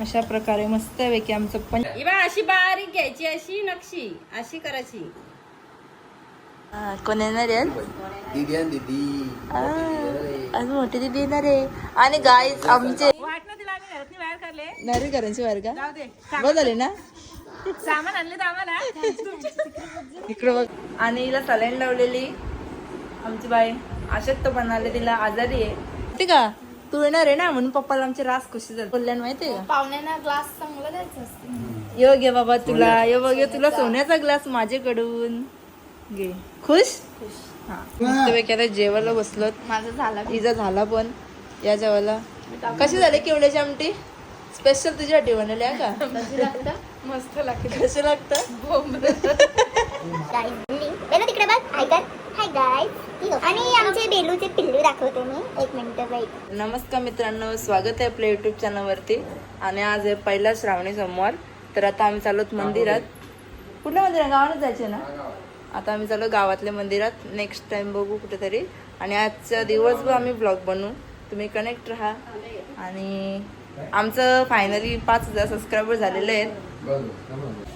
अशा प्रकारे मस्त पैकी आमचं पण इवा अशी बारीक घ्यायची अशी नक्षी अशी करायची. कोण येणार आहे? आज मोठी दिदी येणार आहे. आणि गाय आमचे बाहेर का? बघ झाले ना? सामान आणले आम्हाला. इकडं बघ. आणि हिला सलाईन लावलेली. आमची बाई अशक्त बनाले तिला आजारी आहे. माहिती का तू येणार आहे ना म्हणून पप्पाला आमचे रास खुशी झाले. बोलल्यान माहितीये का? पाहुण्यांना ग्लास चांगला द्यायचा असते. यो घे बाबा तुला यो बघ यो तुला सोन्याचा ग्लास माझ्याकडून. घे. खुश? हा. मस्तपैकी आता जेवायला बसलो माझा झाला इजा झाला पण. या जेवायला. कशी झाली केवड्याची आमटी? स्पेशल तुझ्यासाठी बनवल्या का? मस्त लागते? कशी लागतं? बेलू तिकडे बघ. कर हाय आणि आमचे बेलूचे पिल्लू दाखवते मी. एक मिनिट वेट नमस्कार मित्रांनो स्वागत आहे आपल्या युट्यूब चॅनलवरती आणि आज आहे पहिला श्रावणी सोमवार. तर आता आम्ही चाललोत मंदिरात. कुठल्या मंदिरात? गावाला जायचे ना? आता आम्ही चाललो गावातल्या मंदिरात. नेक्स्ट टाइम बघू कुठेतरी. आणि आजचा दिवसभर आम्ही ब्लॉग बनवू. तुम्ही कनेक्ट राहा. आणि आमचं फायनली पाच हजार सबस्क्रायबर झालेले आहेत.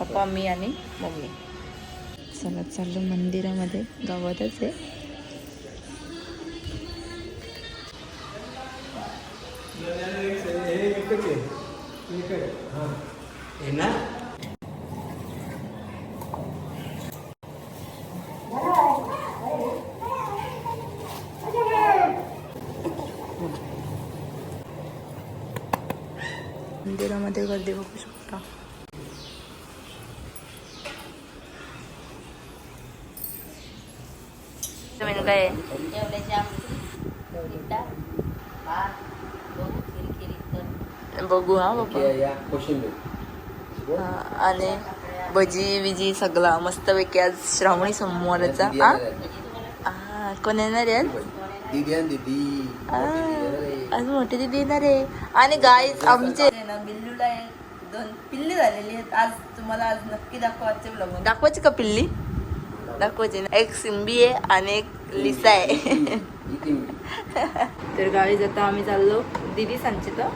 पप्पा मी आणि मम्मी. चला चाललो मंदिरामध्ये. गावातच आहे. मंदिरामध्ये गर्दी बघू शकता तुम्ही काय आहे? जेवल्याची आमटी डाळ, भात, गहू, खीर केली तर बघू हा बाबा. हा, आणि भजी विजी सगळा मस्त पैकी आज श्रावणी सोमवारचा. दीदी हा? हा, कोण येणार आहे आज? मोठी दिदी येणार आहे. आणि गाय आमचे ना बिल्लूला दोन पिल्ली झालेली आहेत. आज तुम्हाला आज नक्की दाखवा आजच्या ब्लॉग दाखवायची का पिल्ली? दाखवायची ना. एक सिंबी आहे आणि एक लिसा आहे. तर गावी आता आम्ही चाललो. दिदी सांगते तर.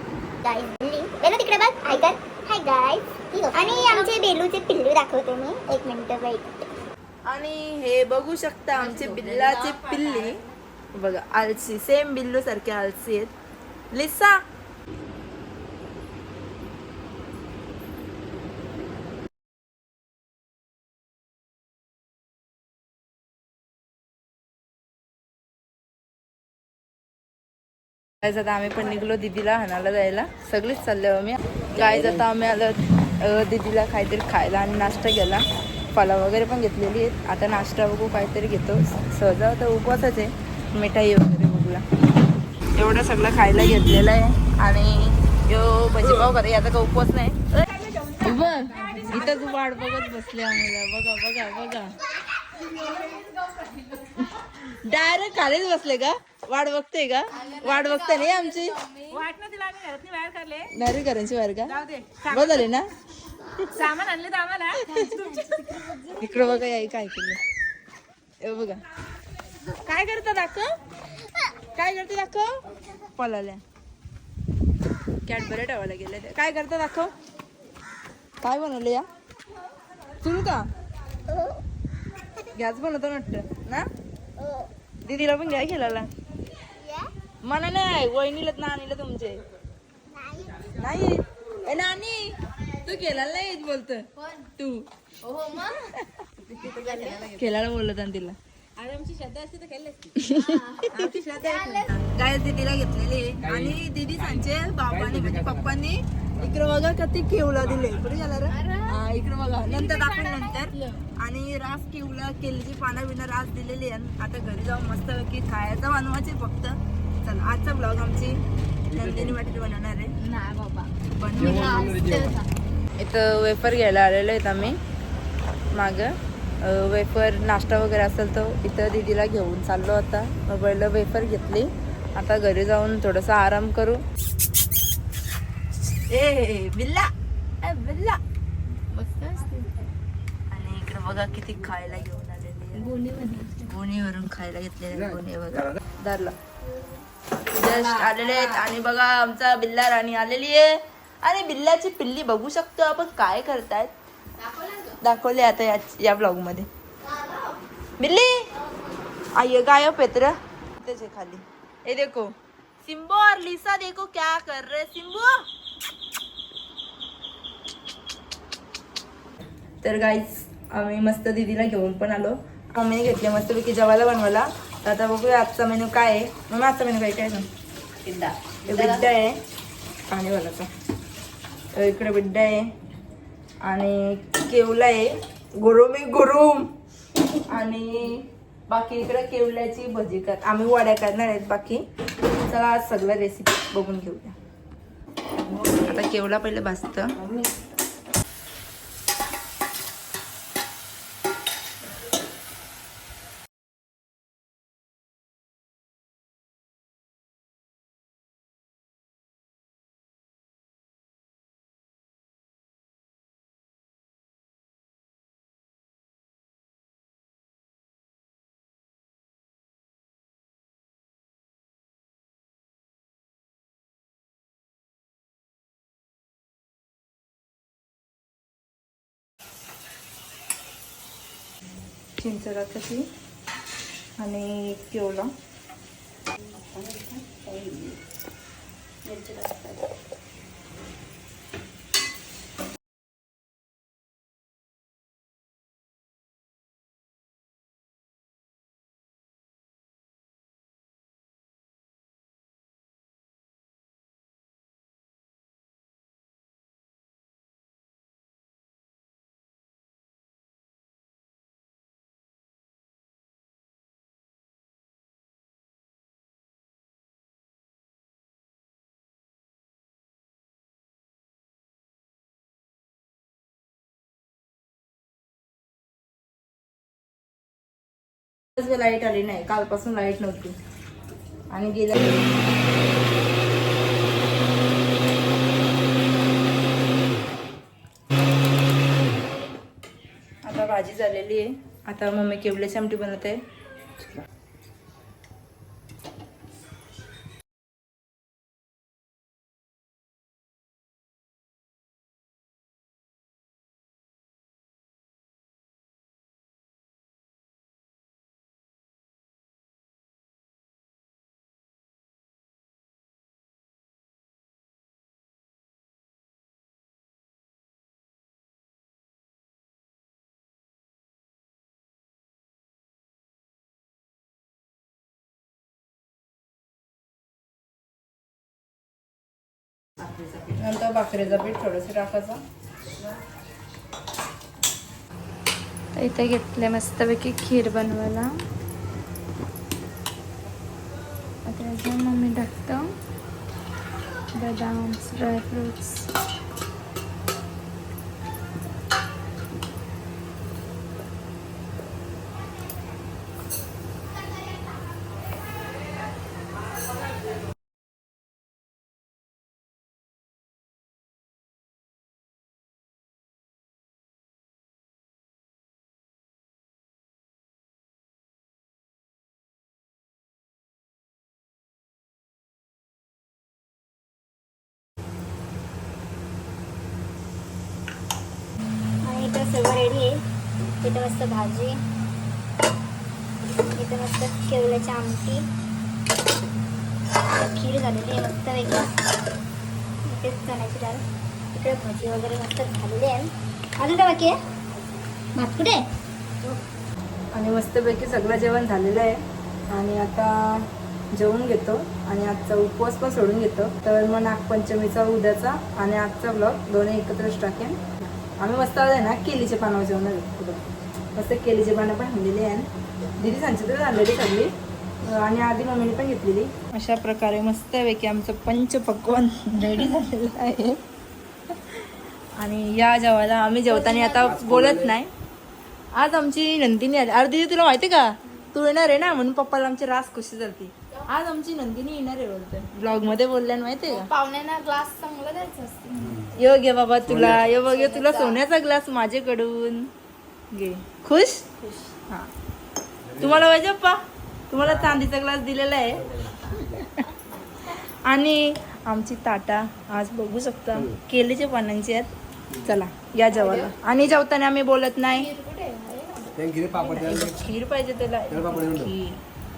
बेलू तिकडे बघ. हाय हाय गाय आणि आमचे बेलूचे पिल्लू दाखवते मी. एक मिनिट वेट आणि हे बघू शकता आमचे बिल्लाचे पिल्ली. बघा आलसी सेम बिल्लू सारखे आलसी आहेत. लिसा गायज आता आम्ही पण निघलो दीदीला हाणाला जायला. सगळीच चालले आम्ही गायज आता आम्ही आलो दीदीला काहीतरी खायला आणि नाश्ता गेला फळं वगैरे पण घेतलेली आहेत. आता नाश्ता बघू काहीतरी घेतो. सहजा तर उपवासच आहे. मिठाई वगैरे बघूला एवढं सगळं खायला घेतलेलं आहे. आणि यो भजीपाव करा आता का उपवास नाही. बघ. इथंच वाट बघत बसले आम्हाला. बघा बघा बघा. डायरेक्ट खालीच बसले का? वाट बघते का? वाट बघते नाही आमची? वाटणं तिला आम्ही बाहेर काढले. नाही करायची बाहेर का? जाऊ दे बघ झाले ना? सामान आणले तर आम्हाला. इकडं बघा या काय केलं हे बघा. काय करता दाखव? काय करते दाखव? पळाल्या. कॅडबऱ्या ठेवायला गेले ते. काय करता दाखव? काय बनवलं या? सुरू का? गॅस बनवतो वाटतं ना? दीदीला पण घ्या खेळायला. मला नाही वहिनीलाच ना आणलं तुमचे नाही. ए नानी तू केला नाही येत बोलत तू. हो मग? खेळायला बोलत आणि तिला. काय दीदीला घेतलेली. आणि दीदी सांचे बाबांनी म्हणजे पप्पांनी. इकडे बघा केवला दिले पुढे झाला रे? इकडे बघा. नंतर दाखवून नंतर. आणि रास केवला केलीची पानं बिना रास दिलेली आहे. आता घरी जाऊन मस्त की खायचं बनवायचे फक्त. चला आजचा ब्लॉग आमची नंदिनी वाटेल बनवणार आहे. नाही बाबा. बनवून इथं वेफर घ्यायला आलेलो आहेत आम्ही. मागं अं, वेफर नाश्ता वगैरे असेल तर इथं दीदीला घेऊन चाललो आता. मग पहिलं वेफर घेतली. आता घरी जाऊन थोडासा आराम करू. ए बिल्ला. ए बिल्ला. आणि इकडे बघा किती खायला घेऊन आलेली गोणीवरून खायला घेतलेले गोणी बघा. धरला. जस्ट आलेले आहेत. आणि बघा आमचा बिल्ला राणी आलेली आहे. आणि बिल्ल्याची पिल्ली बघू शकतो आपण काय करतायत. दाखवले आता या या ब्लॉगमध्ये. बिल्ली! आय गाय पेत्र त्याचे खाली. हे देखो. सिम्बो और लिसा देखो क्या कर रहे सिम्बो तर गाईस आम्ही मस्त दीदीला घेऊन पण आलो. मम्मीने घेतले मस्तपैकी जेवायला बनवायला. तर आता बघूया आजचा मेनू काय आहे. मम्मी आजचा मेनू काय काय हे बिड्डा आहे. पाणीवालाचा. इकडे बिड्डा आहे. आणि केवला आहे. गुरुमी गुरुम. आणि बाकी इकडे केवल्याची भजी कर आम्ही वड्या करणार आहेत बाकी. चला आज सगळं रेसिपी बघून घेऊया. आता केवला पहिले भाजतं. चिंचरा कशी? आणि केवला लाइट आली नाही. कालपासून लाइट नव्हती. आणि गेल्या आता भाजी झालेली आहे. आता मम्मी केवल्याची आमटी बनवते? नंतर भाकरीचा पीठ थोडंसं टाकायचं. इथे घेतले मस्तपैकी खीर बनवायला. आता मम्मी टाकतं. बदाम ड्रायफ्रुट्स. सर्व रेडी आहे. इथं मस्त भाजी. इथं मस्त केवल्याची आमटी. खीर झालेली आहे मस्त वेगळी. इथेच चण्याची डाळ इकडे भाजी वगैरे मस्त झालेली आहे. अजून काय बाकी आहे? भात कुठे? आहे? आणि मस्तपैकी सगळं जेवण झालेलं आहे. आणि आता जेवून घेतो. आणि आजचा उपवास पण सोडून घेतो. तर मग नागपंचमीचा उद्याचा आणि आजचा ब्लॉग दोन्ही एकत्रच टाकेन. आम्ही मस्त आहे ना केलीचे पानावर आहे पुढं मस्त केलीचे पानं पण आणलेली आहे. दिदी सांची तर आणलेली अं, आणि आधी मम्मीने पण घेतलेली. अशा प्रकारे मस्तपैकी आमचं पंचपक्वान रेडी झालेलं आहे. आणि या जेवायला आम्ही जेवताना आता बोलत नाही. आज आमची नंदिनी आली. अरे दीदी तुला माहिती का? तू येणार आहे ना म्हणून पप्पाला आमची रास खुशी झाली आज आमची नंदिनी येणार आहे बोलतोय. ब्लॉगमध्ये बोलल्या माहितीये का? पाहुण्यांना ग्लास चांगला द्यायचा असते. यो घे बाबा तुला यो बघ यो तुला सोन्याचा. ग्लास माझ्याकडून. घे. खुश? हा. तुम्हाला पाहिजे पप्पा? तुम्हाला चांदीचा ग्लास दिलेला आहे. आणि आमची ताटा आज बघू शकता. केलीच्या पानांची आहेत. चला या जेवायला. आणि जेवताना आम्ही बोलत नाही. खीर पाहिजे त्याला. खीर.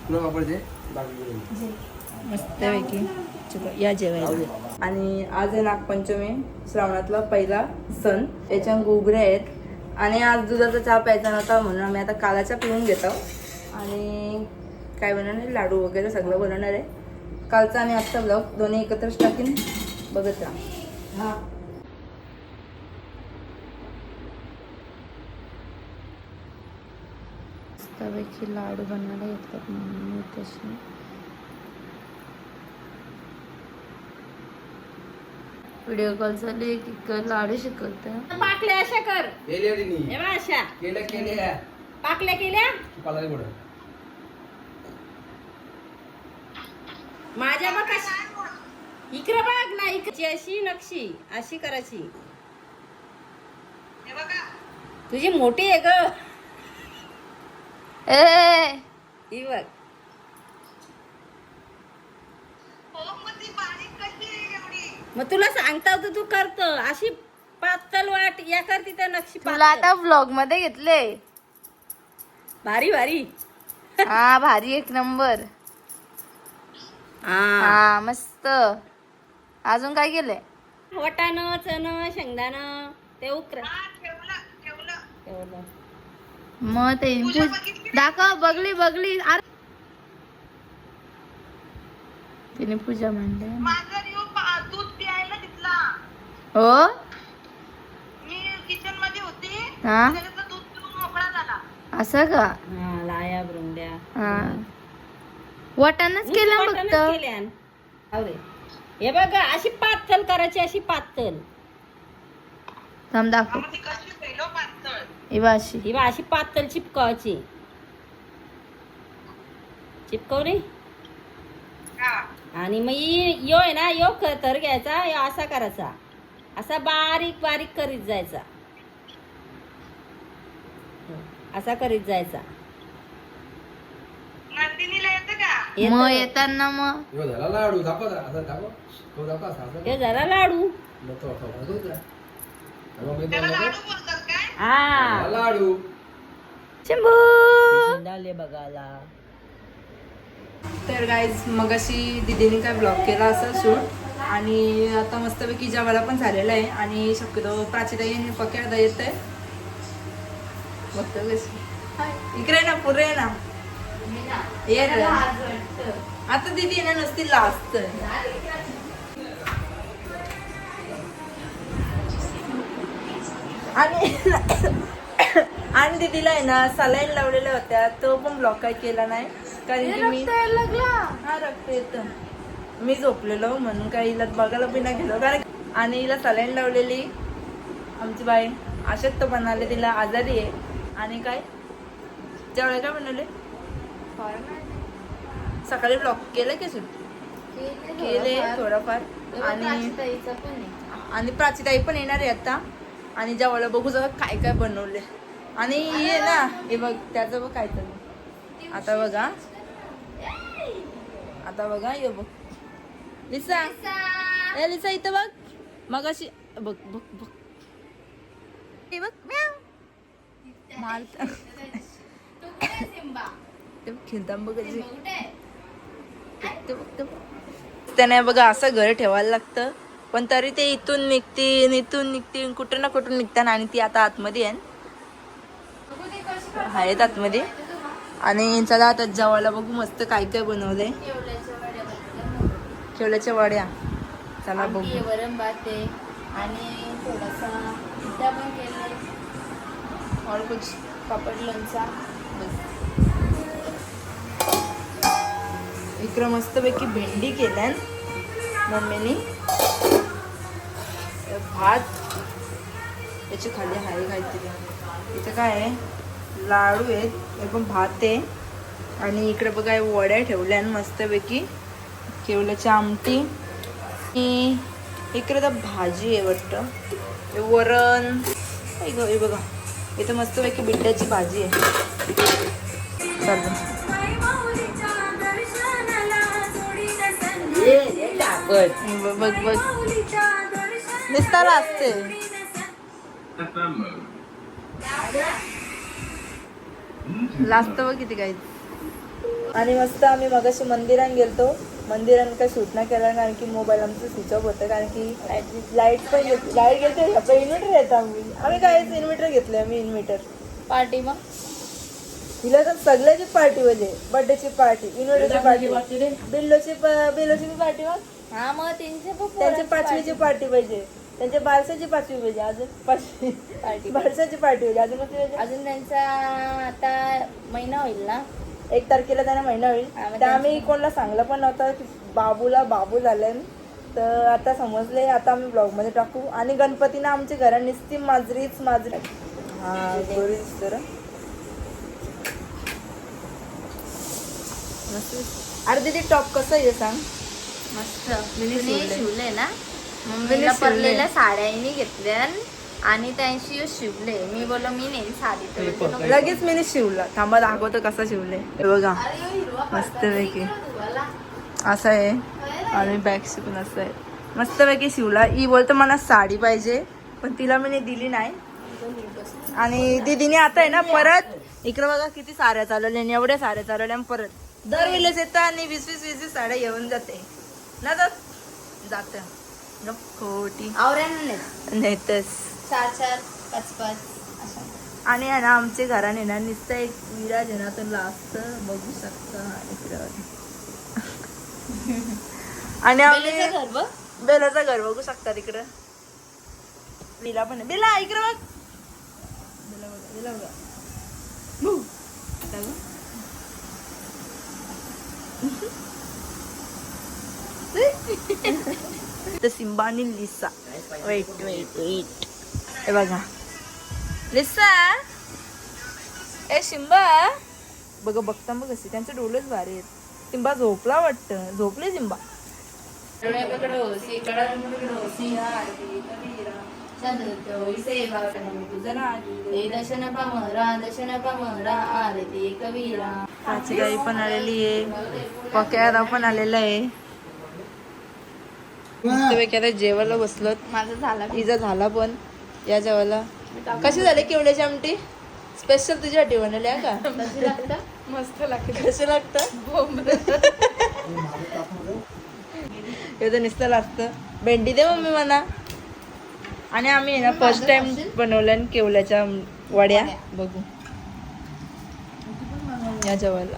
तुला पापड दे बाकी घेऊन. मस्तपैकी चलो या जेवायला. आणि आज आहे नागपंचमी श्रावणातला पहिला सण. याच्या गुगऱ्या आहेत. आणि आज दुधाचा चहा प्यायचा नव्हता म्हणून आम्ही आता कालाचा पिऊन घेतो. आणि काय बनवणार? आहे? लाडू वगैरे सगळं बनवणार आहे. कालचा आणि आजचा ब्लॉग दोन्ही एकत्रच टाकीन. बघत राहा. हा. मस्तपैकी लाडू बनायला घेततात मम्मी तशी. व्हिडिओ कॉल चालू एक एक लाडू शिकवते पाकल्या अशा कर. केल्या तिने. हे बघ अशा. केल्या केल्या. पाकल्या केल्या? पाला माझ्या बघ कशी? इकडे बघ ना इकडची अशी नक्षी अशी करायची. तुझी मोठी आहे ग. ए! ही बघ. मग तुला सांगता होतं तू करत. अशी पातळ वाट या कर तिथं नक्षी तुला. आता व्लॉगमध्ये घेतले भारी भारी. हा भारी एक नंबर हा. हा मस्त. अजून काय केलंय? वटाणं चण शेंगदाणं ते उकर. ठेवलं. मग ते पूज- दाखव बघली बघली. अरे तिने पूजा मांडली. हो? मी किचनमध्ये होती. हा? त्याच्यातलं दूध पिऊन मोकळा झाला. असं का? हा लाया ब्रुंड्या हा. वाटाणच केलं वाटाणंच फक्त केल्यान. हे बघ अशी पातळ करायची अशी पातळ. थांब दाखव. मग ती कशी पहिलो पातळ? ही अशी. ही बा अशी पातळ चिपकावायची. चिपकवली हा. आणि मग ही- यो आहे ना यो क- थर घ्यायचा यो असा करायचा. असा बारीक बारीक करीत जायचा. असा करीत जायचा. नंदिनीला येतं का? येतं. मग येताना मग? ह्यो झाला लाडू दाखव जरा. असं दाखव तो दाखव असं असं. हे जरा लाडू. मग मी त्याला हा. झाला लाडू. चिंबू. झाले बघायला. तर गाईज मग अशी दिदीने काय ब्लॉग केला असं शूट आणि आता मस्तपैकी जेवायला पण झालेलं आहे. आणि शक्यतो प्राचीताई आणि पक्यादा येत आहे इकडे ना पुरे ना. ये. आता दिदी येणार नसतील लास्ट आणि आणि दिदीला आहे ना सलाईन लावलेल्या होत्या. तो पण ब्लॉक काय केला नाही. कारण की मी हा रक्त येतं. मी झोपलेलो म्हणून काय हिला बघायला बी नाही गेलो. कारण आणि हिला सलाईन लावलेली आमची बाई. अशक्त म्हणाले तिला आजारी आहे. आणि काय? जेवढे काय बनवले सकाळी ब्लॉक केलं की सुट केले थोडंफार. आणि आणि प्राचीताई पण येणार आहे आता. आणि जेवायला बघू जरा काय काय बनवले. आणि ये ना हे बघ त्याचं बघ काय तर आता बघा. आता बघा ये बघ. लिसा ए लिसा इथं बघ मग अशी बघ बघ बघ हे बघ मारत ते बघ. ते ते बघ. त्याने बघा असं घर ठेवायला लागतं पण तरी ते इथून निघतील इथून निघतील कुठं ना कुठून निघताना आणि ती आता आतमध्ये आहे आहेत आतमध्ये आणि चला आता जेवायला बघू मस्त काय काय बनवलंय केवल्याच्या वड्या. चला बघू. वरण भात आहे आणि थोडासा पिठा पण केलाय. और कुछ पापड लोणचा. इकडं मस्तपैकी भेंडी केल्यान मम्मीनी. भात. याची खाली आहे काहीतरी. इथं काय आहे? लाडू आहेत. हे पण भात आहे. आणि इकडे बघा वड्या ठेवल्यान मस्तपैकी केवल्याची आमटी. आणि इकडे तर भाजी आहे वाटतं. वरण. हे ग- हे बघा. इथं मस्तपैकी बिड्ड्याची भाजी आहे. चालतं. बघ बघ निस्ताला असते. लास्ट बघ किती काही आणि मस्त आम्ही मगाशी मंदिरात गेलतो. मंदिरात काय शूट नाही केलं कारण की मोबाईल आमचं स्विच ऑफ होतं कारण की लाइट पण लाइट घेते आपण इन्व्हर्टर येतो आम्ही. आम्ही काय इन्व्हर्टर घेतलं आम्ही इन्व्हर्टर पार्टी मग? हिला तर सगळ्याची पार्टी म्हणजे बर्थडेची पार्टी इन्व्हर्टरची पार्टी बिल्लोची बिल्लोची पार्टी मग? हा मग तीनशे त्यांची पाचवीची पार्टी पाहिजे. त्यांच्या बारसाची पाचवी पाहिजे अजून पाचवी. Party. बारसाची पार्टी पाहिजे अजून अजून त्यांचा आता महिना होईल ना? एक तारखेला त्यांना महिना होईल तर आम्ही कोणाला सांगलं पण नव्हतं की बाबूला बाबू झाले तर आता समजले आता आम्ही ब्लॉगमध्ये टाकू आणि गणपतीनं आमच्या घरात निस्ती माजरीच माजरी हा गोरी. मस्त. अरे दीदी टॉप कसं आहे सांग मस्त मिनी मिनी शिवले. शिवले ना मम्मीला. पडलेल्या साड्यांनी घेतल्या आणि त्यांशी शिवले. मी बोललो मी नाही साडी. तर बोलते, नको. लगेच मी शिवला. थांबा दाखवतो कसा शिवले. हे बघा. अरे, ह्यो हिरवा मस्त पडदा पैकी. इकडं धुवायला. असं आहे. आणि बॅगची पण असं आहे. मस्तपैकी शिवला. ही बोलतो मला साडी पाहिजे. पण तिला मी दिली नाही. आणि दीदीने आता आहे ना परत. इकडे बघा किती साड्या चालवल्या आणि एवढ्या साड्या चालवल्या आणि परत. दर वेळेस येतं आणि वीस वीस वीस वीस साड्या येऊन जाते. ना तर जात. खोटी. आवऱ्यानं नाही नेतच. चार चार पाच पाच असं. आणि आहे ना आमच्या घराने ना नुसतं एक विराज आहे ना तो लास्ट बघू शकता. इकडे आणि आम्ही घर बघ. बेलाचं घर बघू शकता तिकडं. बिला पण. बिला इकडे बघ. बिला बिला बघ. तर सिम्बा आणि लिसा. वेट वेट वेट हे बघा. लिसा ए सिम्बा बघा बघता बघ कसे त्यांचे डोलेच भारी आहेत. सिम्बा झोपला वाटतं. झोपले सिम्बा दर्शन पामरा दर्शन पामरा आरती कवीरा प्राची गाई पण आलेली आहे. पक्यादा पण आलेला आहे जेवायला बसलो माझं झाला. पिझ्झा झाला पण. या जेवायला. कशी झाली केवड्याची आमटी? स्पेशल तुझ्यासाठी बनवली आहे का? मस्त लागते. कसं लागतं. हे तर नुसतं लागतं. भेंडी दे मम्मी म्हणा आणि आम्ही ना फर्स्ट टाइम बनवल्या केवल्याच्या वड्या. बघू. या जेवायला.